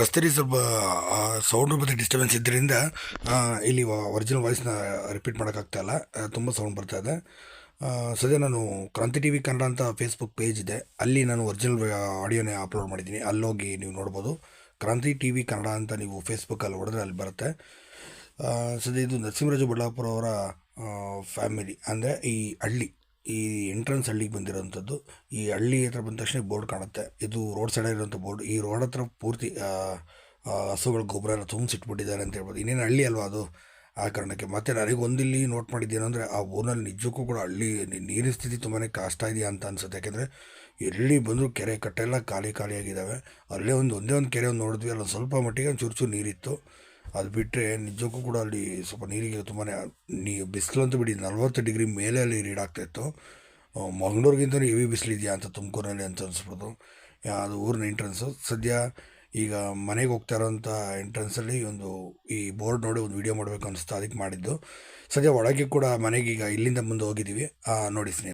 ರಸ್ತೆಯಲ್ಲಿ ಸ್ವಲ್ಪ ಸೌಂಡ್ ಮತ್ತು ಡಿಸ್ಟರ್ಬೆನ್ಸ್ ಇದ್ದರಿಂದ ಇಲ್ಲಿ ಒರಿಜಿನಲ್ ವಾಯ್ಸ್ನ ರಿಪೀಟ್ ಮಾಡೋಕ್ಕಾಗ್ತಾಯಿಲ್ಲ ತುಂಬ ಸೌಂಡ್ ಬರ್ತಾ ಇದೆ. ಸದ್ಯ ನಾನು ಕ್ರಾಂತಿ ಟಿ ವಿ ಕನ್ನಡ ಅಂತ ಫೇಸ್ಬುಕ್ ಪೇಜ್ ಇದೆ. ಅಲ್ಲಿ ನಾನು ಒರಿಜಿನಲ್ ಆಡಿಯೋನೇ ಅಪ್ಲೋಡ್ ಮಾಡಿದ್ದೀನಿ. ಅಲ್ಲೋಗಿ ನೀವು ನೋಡ್ಬೋದು. ಕ್ರಾಂತಿ ಟಿ ವಿ ಕನ್ನಡ ಅಂತ ನೀವು ಫೇಸ್ಬುಕ್ಕಲ್ಲಿ ಹೊಡೆದ್ರೆ ಅಲ್ಲಿ ಬರುತ್ತೆ. ಸದ್ಯ ಇದು ನರಸಿಂಹರಾಜು ಬಳ್ಳಾಪುರ ಅವರ ಫ್ಯಾಮಿಲಿ ಅಂದರೆ ಈ ಹಳ್ಳಿ. ಈ ಎಂಟ್ರೆನ್ಸ್ ಹಳ್ಳಿಗೆ ಬಂದಿರೋವಂಥದ್ದು ಈ ಹಳ್ಳಿ ಹತ್ರ ಬಂದ ತಕ್ಷಣ ಬೋರ್ಡ್ ಕಾಣುತ್ತೆ. ಇದು ರೋಡ್ ಸೈಡ್ ಇರೋಂಥ ಬೋರ್ಡ್. ಈ ರೋಡ್ ಹತ್ರ ಪೂರ್ತಿ ಹಸುಗಳ ಗೊಬ್ಬರ ಎಲ್ಲ ತುಂಬಿಸಿಟ್ಬಿಟ್ಟಿದ್ದಾರೆ ಅಂತ ಹೇಳ್ಬೋದು. ಇನ್ನೇನು ಹಳ್ಳಿ ಅಲ್ವಾ ಅದು? ಆ ಕಾರಣಕ್ಕೆ. ಮತ್ತು ನನಗೆ ಒಂದಿಲ್ಲಿ ನೋಟ್ ಮಾಡಿದ್ದೇನು ಅಂದರೆ, ಆ ಊರಿನಲ್ಲಿ ನಿಜಕ್ಕೂ ಕೂಡ ಹಳ್ಳಿ ನೀರಿನ ಸ್ಥಿತಿ ತುಂಬಾ ಕಷ್ಟ ಇದೆಯಾ ಅಂತ ಅನ್ಸುತ್ತೆ. ಯಾಕೆಂದರೆ ಎಲ್ಲಿ ಬಂದರೂ ಕೆರೆ ಕಟ್ಟೆಲ್ಲ ಖಾಲಿ ಖಾಲಿಯಾಗಿದ್ದಾವೆ ಅಲ್ಲೇ ಒಂದು, ಒಂದೇ ಒಂದು ಕೆರೆ ಒಂದು ನೋಡಿದ್ವಿ. ಅಲ್ಲೊಂದು ಸ್ವಲ್ಪ ಮಟ್ಟಿಗೆ ಒಂದು ಚೂರು ಚೂರು ನೀರಿತ್ತು. ಅದು ಬಿಟ್ಟರೆ ನಿಜಕ್ಕೂ ಕೂಡ ಅಲ್ಲಿ ಸ್ವಲ್ಪ ನೀರಿಗೆ ತುಂಬಾ ನೀ ಬಿಸಿಲಂತೂ ಬಿಡಿ, ನಲ್ವತ್ತು ಡಿಗ್ರಿ ಮೇಲೆ ಅಲ್ಲಿ ರೀಡ್ ಆಗ್ತಾಯಿತ್ತು ಮಂಗಳೂರಿಗಿಂತ ಹೆವಿ ಬಿಸಿಲಿದೆಯಾ ಅಂತ ತುಮಕೂರಿನಲ್ಲಿ ಅಂತ ಅನಿಸ್ಬೋದು ಅದು ಊರಿನ ಎಂಟ್ರೆನ್ಸು ಸದ್ಯ ಈಗ ಮನೆಗೆ ಹೋಗ್ತಾ ಇರೋಂಥ ಎಂಟ್ರೆನ್ಸಲ್ಲಿ ಒಂದು ಈ ಬೋರ್ಡ್ ನೋಡಿ ಒಂದು ವಿಡಿಯೋ ಮಾಡಬೇಕು ಅನಿಸ್ತು, ಅದಕ್ಕೆ ಮಾಡಿದ್ದು. ಸದ್ಯ ಒಳಗೆ ಕೂಡ ಮನೆಗೆ ಈಗ ಇಲ್ಲಿಂದ ಮುಂದೆ ಹೋಗಿದ್ದೀವಿ. ನೋಡಿ